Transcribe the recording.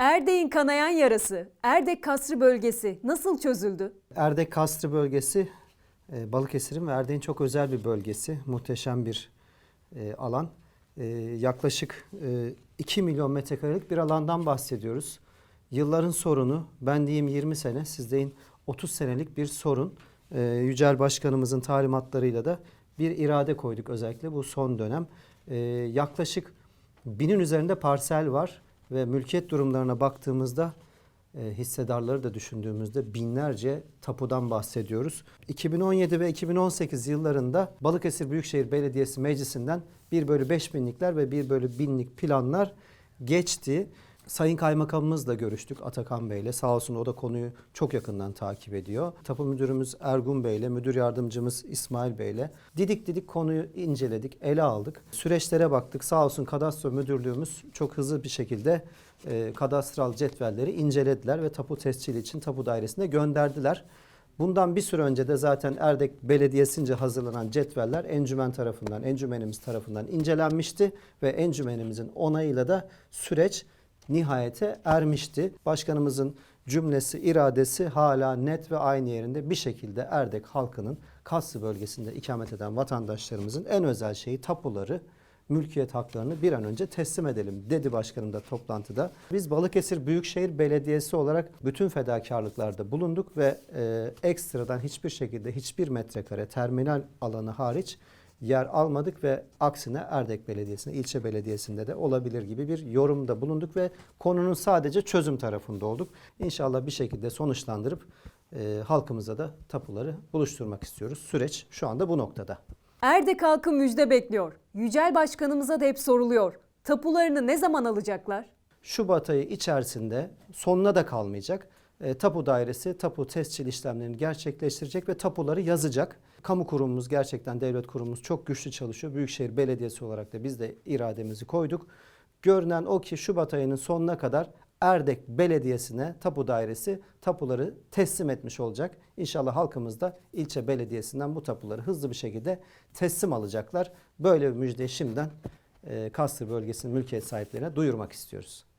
Erdek'in kanayan yarası, Erdek Kasrı bölgesi nasıl çözüldü? Erdek Kastri bölgesi e, Balıkesir'in ve Erdek'in çok özel bir bölgesi. Muhteşem bir e, alan. E, yaklaşık e, 2 milyon metrekarelik bir alandan bahsediyoruz. Yılların sorunu, ben diyeyim 20 sene, siz deyin 30 senelik bir sorun. Yücel Başkanımızın talimatlarıyla da bir irade koyduk özellikle bu son dönem. Yaklaşık binin üzerinde parsel var ve mülkiyet durumlarına baktığımızda e, hissedarları da düşündüğümüzde binlerce tapudan bahsediyoruz. 2017 ve 2018 yıllarında Balıkesir Büyükşehir Belediyesi Meclisi'nden 1 bölü 5 binlikler ve 1 bölü binlik planlar geçti. Sayın Kaymakamımızla görüştük Atakan Bey'le. Sağ olsun o da konuyu çok yakından takip ediyor. Tapu Müdürümüz Ergun Bey'le, Müdür Yardımcımız İsmail Bey'le didik didik konuyu inceledik, ele aldık. Süreçlere baktık. Sağ olsun Kadastro Müdürlüğümüz çok hızlı bir şekilde e, kadastral cetvelleri incelediler ve tapu tescili için tapu dairesine gönderdiler. Bundan bir süre önce de zaten Erdek Belediyesi'nce hazırlanan cetveller encümen tarafından, encümenimiz tarafından incelenmişti ve encümenimizin onayıyla da süreç nihayete ermişti. Başkanımızın cümlesi, iradesi hala net ve aynı yerinde bir şekilde Erdek halkının Kassı bölgesinde ikamet eden vatandaşlarımızın en özel şeyi tapuları, mülkiyet haklarını bir an önce teslim edelim dedi başkanım da toplantıda. Biz Balıkesir Büyükşehir Belediyesi olarak bütün fedakarlıklarda bulunduk ve e, ekstradan hiçbir şekilde hiçbir metrekare terminal alanı hariç yer almadık ve aksine Erdek Belediyesi'nde, ilçe belediyesinde de olabilir gibi bir yorumda bulunduk ve konunun sadece çözüm tarafında olduk. İnşallah bir şekilde sonuçlandırıp e, halkımıza da tapuları buluşturmak istiyoruz. Süreç şu anda bu noktada. Erdek halkı müjde bekliyor. Yücel Başkanımıza da hep soruluyor. Tapularını ne zaman alacaklar? Şubat ayı içerisinde sonuna da kalmayacak. E, tapu dairesi tapu tescil işlemlerini gerçekleştirecek ve tapuları yazacak. Kamu kurumumuz gerçekten devlet kurumumuz çok güçlü çalışıyor. Büyükşehir Belediyesi olarak da biz de irademizi koyduk. Görünen o ki Şubat ayının sonuna kadar Erdek Belediyesi'ne tapu dairesi tapuları teslim etmiş olacak. İnşallah halkımız da ilçe belediyesinden bu tapuları hızlı bir şekilde teslim alacaklar. Böyle bir müjdeyi şimdiden e, Kastır bölgesinin mülkiyet sahiplerine duyurmak istiyoruz.